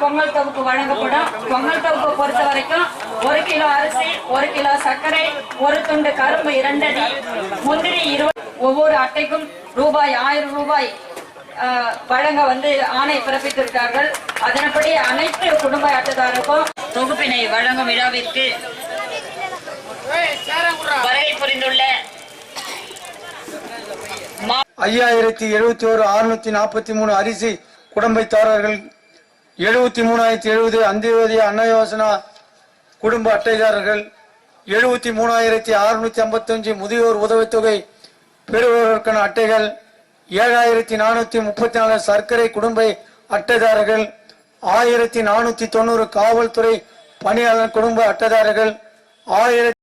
பொங்கல் தொகுப்பு வழங்கப்படும். பொங்கல் தொகுப்பு பொறுத்த வரைக்கும் ஒரு கிலோ அரிசி ஒரு கிலோ சர்க்கரை ஒரு துண்டு கரும்பு இரண்டடி முந்திரி இருபது ஒவ்வொரு அட்டைக்கும் ரூபாய் ஆயிரம் ரூபாய் வழங்க வந்து ஆணை பிறப்பித்திருக்கார்கள் அதன்படி அனைத்து குடும்ப அட்டைதாருக்கும் தொகுப்பினை வழங்கும் விழாவிற்கு வருகை புரிந்துள்ள ஐயாயிரத்தி எழுபத்தி ஒரு அறுநூத்தி நாற்பத்தி மூணு அரிசி குடும்பத்தாரர்கள் எழுபத்தி மூணாயிரத்தி எழுபது அந்தியோதய அன்ன யோசனா குடும்ப அட்டைதாரர்கள் எழுபத்தி மூணாயிரத்தி அறுநூத்தி ஐம்பத்தஞ்சு முதியோர் உதவித்தொகை பெறுபவர்களுக்கான அட்டைகள் ஏழாயிரத்தி நானூத்தி முப்பத்தி நாலு சர்க்கரை குடும்ப அட்டைதாரர்கள் ஆயிரத்தி நானூத்தி தொண்ணூறு காவல்துறை பணியாளர் குடும்ப அட்டைதாரர்கள் ஆயிரத்தி